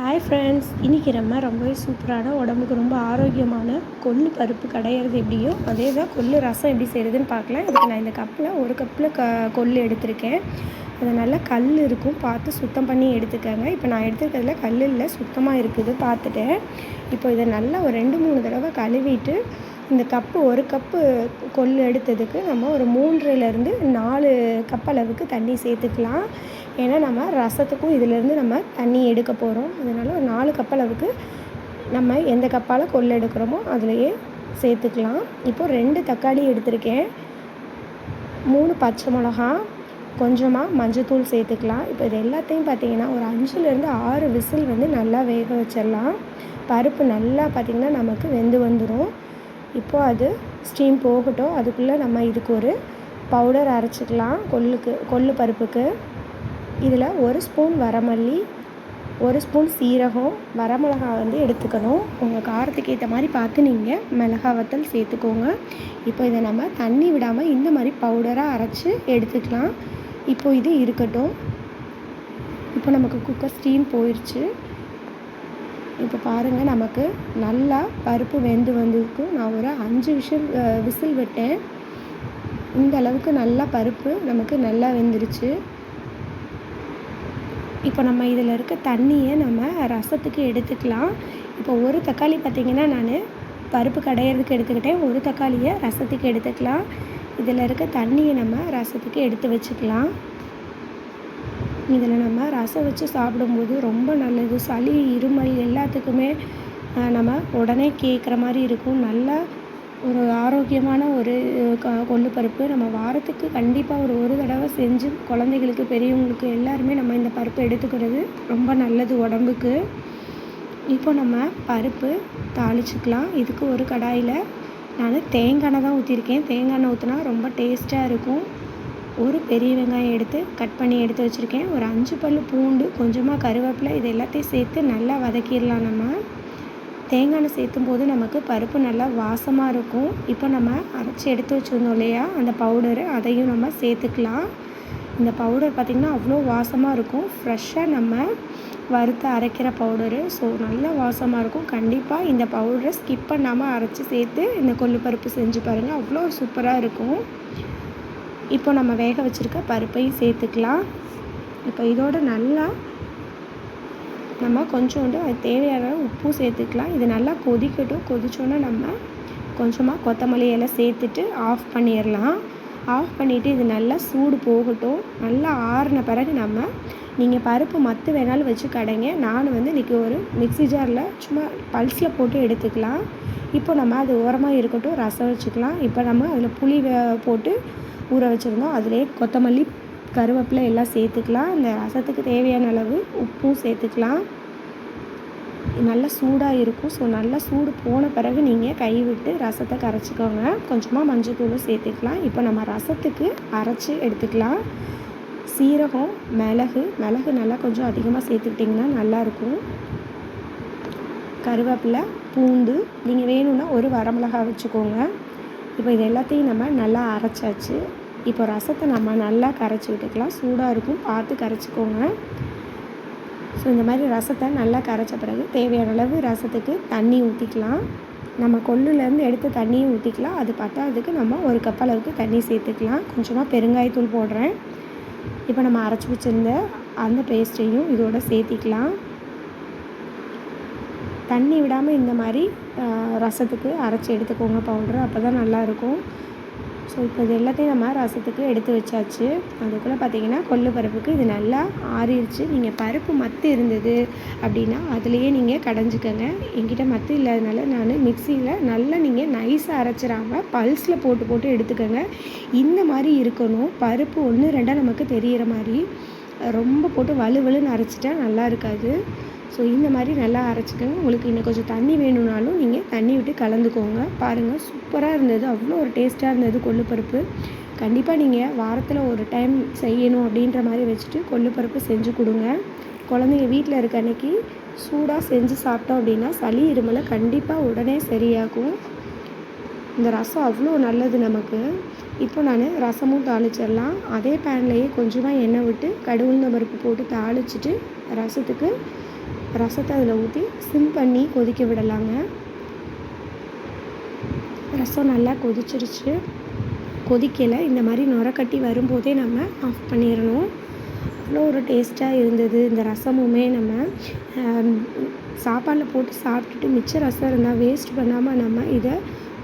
Hi friends இன்றைக்கி நம்ம ரொம்பவே சூப்பரான உடம்புக்கு ரொம்ப ஆரோக்கியமான கொள்ளு பருப்பு கடையிறது எப்படியோ அதே தான் கொள்ளு ரசம் எப்படி செய்கிறதுன்னு பார்க்கலாம். இதுக்கு நான் இந்த கப்பில் ஒரு கப்பில் க கொள்ளு எடுத்திருக்கேன். அது நல்லா கல் இருக்கும். பார்த்து சுத்தம் பண்ணி எடுத்துக்கோங்க. இப்போ நான் எடுத்துருக்கிறதுல கல் இல்லை சுத்தமாக இருக்குது. பார்த்துட்டேன். இப்போ இதை நல்லா ஒரு ரெண்டு மூணு தடவை கழுவிட்டு இந்த கப்பு ஒரு கப்பு கொள்ளு எடுத்ததுக்கு நம்ம ஒரு மூன்றுலேருந்து நாலு கப் அளவுக்கு தண்ணி சேர்த்துக்கலாம். ஏன்னா நம்ம ரசத்துக்கும் இதிலேருந்து நம்ம தண்ணி எடுக்க போகிறோம் அதனால் ஒரு நாலு கப் அளவுக்கு நம்ம எந்த கப்பால் கொள்ளு எடுக்கிறோமோ அதுலேயே சேர்த்துக்கலாம். இப்போது ரெண்டு தக்காளி எடுத்திருக்கேன். மூணு பச்சை மிளகா கொஞ்சமாக மஞ்சத்தூள் சேர்த்துக்கலாம். இப்போ இது எல்லாத்தையும் பார்த்தீங்கன்னா ஒரு அஞ்சுலேருந்து ஆறு விசில் வந்து நல்லா வேக வச்சிடலாம். பருப்பு நல்லா பார்த்திங்கன்னா நமக்கு வெந்து வந்துடும் இப்போது அது ஸ்டீம் போகட்டும். அதுக்குள்ளே நம்ம இதுக்கு ஒரு பவுடர் அரைச்சிக்கலாம். கொள்ளுக்கு கொள்ளு பருப்புக்கு. இதில் ஒரு ஸ்பூன் வரமல்லி ஒரு ஸ்பூன் சீரகம் வரமிளகா வந்து எடுத்துக்கணும். உங்கள் காரத்துக்கு ஏற்ற மாதிரி பார்த்து நீங்கள் மிளகா வத்தல் சேர்த்துக்கோங்க. இப்போ இதை நம்ம தண்ணி விடாமல் இந்த மாதிரி பவுடராக அரைச்சி எடுத்துக்கலாம். இப்போ இது இருக்கட்டும். இப்போ நமக்கு குக்கர் ஸ்டீம் போயிடுச்சு இப்போ பாருங்கள் நமக்கு நல்லா பருப்பு வெந்து வந்திருக்கு. நான் ஒரு அஞ்சு விசில் விசில் விட்டேன். இந்த அளவுக்கு நல்லா பருப்பு நமக்கு நல்லா வெந்துருச்சு. இப்போ நம்ம இதில் இருக்க தண்ணியை நம்ம ரசத்துக்கு எடுத்துக்கலாம். இப்போ ஒரு தக்காளி பார்த்திங்கன்னா நான் பருப்பு கடையிறதுக்கு எடுத்துக்கிட்டேன். ஒரு தக்காளியை ரசத்துக்கு எடுத்துக்கலாம். இதில் இருக்க தண்ணியை நம்ம ரசத்துக்கு எடுத்து வச்சுக்கலாம். இதில் நம்ம ரசம் வச்சு சாப்பிடும்போது ரொம்ப நல்லது. சளி இருமல் எல்லாத்துக்குமே நம்ம உடனே கேட்குற மாதிரி இருக்கும். நல்லா ஒரு ஆரோக்கியமான ஒரு க கொள்ளு பருப்பு நம்ம வாரத்துக்கு கண்டிப்பாக ஒரு ஒரு தடவை செஞ்சு குழந்தைகளுக்கு பெரியவங்களுக்கு எல்லாருமே நம்ம இந்த பருப்பு எடுத்துக்கிறது ரொம்ப நல்லது உடம்புக்கு. இப்போ நம்ம பருப்பு தாளிச்சுக்கலாம். இதுக்கு ஒரு கடாயில் நான் தேங்காய் தான் ஊற்றிருக்கேன் தேங்காய் எண்ணெய் ஊற்றினா ரொம்ப டேஸ்ட்டாக இருக்கும். ஒரு பெரிய வெங்காயம் எடுத்து கட் பண்ணி எடுத்து வச்சுருக்கேன். ஒரு அஞ்சு பல் பூண்டு கொஞ்சமாக கருவேப்பிலை இது எல்லாத்தையும் சேர்த்து நல்லா வதக்கிடலாம் நம்ம. தேங்காய் எண்ணெய் சேர்த்தும் போது நமக்கு பருப்பு நல்லா வாசமாக இருக்கும். இப்போ நம்ம அரைச்சி எடுத்து வச்சுருந்தோம் இல்லையா அந்த பவுடரு அதையும் நம்ம சேர்த்துக்கலாம். இந்த பவுடர் பார்த்திங்கன்னா அவ்வளோ வாசமாக இருக்கும். ஃப்ரெஷ்ஷாக நம்ம வறுத்து அரைக்கிற பவுடரு ஸோ நல்ல வாசமாக இருக்கும். கண்டிப்பாக இந்த பவுடரை ஸ்கிப் பண்ணாமல் அரைச்சி சேர்த்து இந்த கொள்ளு பருப்பு செஞ்சு பாருங்கள் அவ்வளோ சூப்பராக இருக்கும். இப்போ நம்ம வேக வச்சுருக்க பருப்பையும் சேர்த்துக்கலாம். இப்போ இதோட நல்லா நம்ம கொஞ்சோண்டு அது தேவையான உப்பும் சேர்த்துக்கலாம். இது நல்லா கொதிக்கட்டும். கொதிச்சோன்னே நம்ம கொஞ்சமாக கொத்தமல்லி எல்லாம் சேர்த்துட்டு ஆஃப் பண்ணிடலாம். ஆஃப் பண்ணிவிட்டு இது நல்லா சூடு போகட்டும். நல்லா ஆறின பிறகு நம்ம நீங்கள் பருப்பு மற்ற வேணாலும் வச்சு கடைங்க. நான் வந்து இன்றைக்கி ஒரு மிக்சி ஜாரில் சும்மா பல்ஸில் போட்டு எடுத்துக்கலாம். இப்போ நம்ம அது ஓரமாக இருக்கட்டும். ரசம் வச்சுக்கலாம். இப்போ நம்ம அதில் புளி போட்டு ஊற வச்சுருந்தோம். அதிலே கொத்தமல்லி கருவேப்பிலை எல்லாம் சேர்த்துக்கலாம். இந்த ரசத்துக்கு தேவையான அளவு உப்பும் சேர்த்துக்கலாம். நல்லா சூடாக இருக்கும். ஸோ நல்லா சூடு போன பிறகு நீங்கள் கை விட்டு ரசத்தை கரைச்சிக்கோங்க. கொஞ்சமாக மஞ்சள் சேர்த்துக்கலாம். இப்போ நம்ம ரசத்துக்கு அரைச்சி எடுத்துக்கலாம். சீரகம் மிளகு மிளகு நல்லா கொஞ்சம் அதிகமாக சேர்த்துக்கிட்டிங்கன்னா நல்லாயிருக்கும் கருவேப்பிலை பூண்டு நீங்கள் வேணும்னா ஒரு வரமிளகா வச்சுக்கோங்க. இப்போ இது எல்லாத்தையும் நம்ம நல்லா அரைச்சாச்சு. இப்போ ரசத்தை நம்ம நல்லா கரைச்சி விட்டுக்கலாம். சூடாக இருக்கும். பார்த்து கரைச்சிக்கோங்க. ஸோ இந்த மாதிரி ரசத்தை நல்லா கரைச்ச பிறகு தேவையான அளவு ரசத்துக்கு தண்ணி ஊற்றிக்கலாம் நம்ம கொள்ளுலேருந்து எடுத்து தண்ணியும் ஊற்றிக்கலாம் அது பத்தாததுக்கு நம்ம ஒரு கப் அளவுக்கு தண்ணி சேர்த்துக்கலாம். கொஞ்சமாக பெருங்காயத்தூள் போடுறேன். இப்போ நம்ம அரைச்சி வச்சுருந்த அந்த பேஸ்ட்டையும் இதோட சேர்த்திக்கலாம். தண்ணி விடாமல் இந்த மாதிரி ரசத்துக்கு அரைச்சி எடுத்துக்கோங்க பவுட்ரு அப்போ தான் நல்லாயிருக்கும். ஸோ இப்போ இது எல்லாத்தையும் நம்ம ரசத்துக்கு எடுத்து வச்சாச்சு. அதுக்குள்ளே பார்த்தீங்கன்னா கொள்ளு பருப்புக்கு இது நல்லா ஆறிடுச்சு நீங்கள் பருப்பு மத்து இருந்தது அப்படின்னா அதுலேயே நீங்கள் கடைஞ்சிக்கோங்க. என்கிட்ட மத்து இல்லாதனால நான் மிக்சியில் நல்லா நீங்கள் நைஸாக அரைச்சிடாமல் பல்ஸில் போட்டு போட்டு எடுத்துக்கோங்க. இந்த மாதிரி இருக்கணும். பருப்பு ஒன்று ரெண்டாக நமக்கு தெரிகிற மாதிரி. ரொம்ப போட்டு வலுவலுன்னு அரைச்சிட்டா நல்லா இருக்காது. ஸோ இந்த மாதிரி நல்லா அரைச்சிக்கோங்க. உங்களுக்கு இன்னும் கொஞ்சம் தண்ணி வேணும்னாலும் நீங்கள் தண்ணி விட்டு கலந்துக்கோங்க. பாருங்கள் சூப்பராக இருந்தது. அவ்வளோ ஒரு டேஸ்ட்டாக இருந்தது கொள்ளுப்பருப்பு கண்டிப்பாக நீங்கள் வாரத்தில் ஒரு டைம் செய்யணும் அப்படின்ற மாதிரி வச்சுட்டு கொள்ளுப்பருப்பு செஞ்சு கொடுங்க. குழந்தைங்க வீட்டில் இருக்க அன்னைக்கு சூடாக செஞ்சு சாப்பிட்டோம் அப்படின்னா சளி இருமலை கண்டிப்பாக உடனே சரியாகும். இந்த ரசம் அவ்வளோ நல்லது நமக்கு. இப்போ நான் ரசமும் தாளிச்சிடலாம். அதே பேன்லேயே கொஞ்சமாக எண்ணெய் விட்டு கடுகுந்த பருப்பு போட்டு தாளிச்சிட்டு ரசத்துக்கு ரசத்தை அதில் ஊற்றி சிம் பண்ணி கொதிக்க விடலாங்க. ரசம் நல்லா கொதிச்சிருச்சு. கொதிக்கலை. இந்த மாதிரி நுரக்கட்டி வரும்போதே நம்ம ஆஃப் பண்ணிடணும். அவ்வளோ ஒரு டேஸ்ட்டாக இருந்தது. இந்த ரசமுமே நம்ம சாப்பாடில் போட்டு சாப்பிட்டுட்டு மிச்ச ரசம் இருந்தால் வேஸ்ட் பண்ணாமல் நம்ம இதை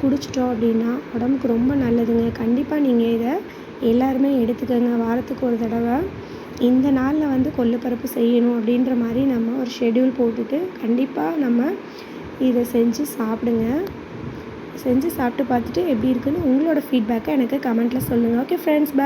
குடிச்சிட்டோம் அப்படின்னா உடம்புக்கு ரொம்ப நல்லதுங்க. கண்டிப்பாக நீங்கள் இதை எல்லாருமே எடுத்துக்கோங்க. வாரத்துக்கு ஒரு தடவை இந்த நாளில் வந்து கொள்ளுப்பருப்பு செய்யணும் அப்படின்ற மாதிரி நம்ம ஒரு ஷெட்யூல் போட்டுட்டு கண்டிப்பாக நம்ம இதை செஞ்சு சாப்பிடுங்க. செஞ்சு சாப்பிட்டு பார்த்துட்டு எப்படி இருக்குன்னு உங்களோட ஃபீட்பேக்கை எனக்கு கமெண்ட்டில் சொல்லுங்கள் ஓகே ஃப்ரெண்ட்ஸ் பை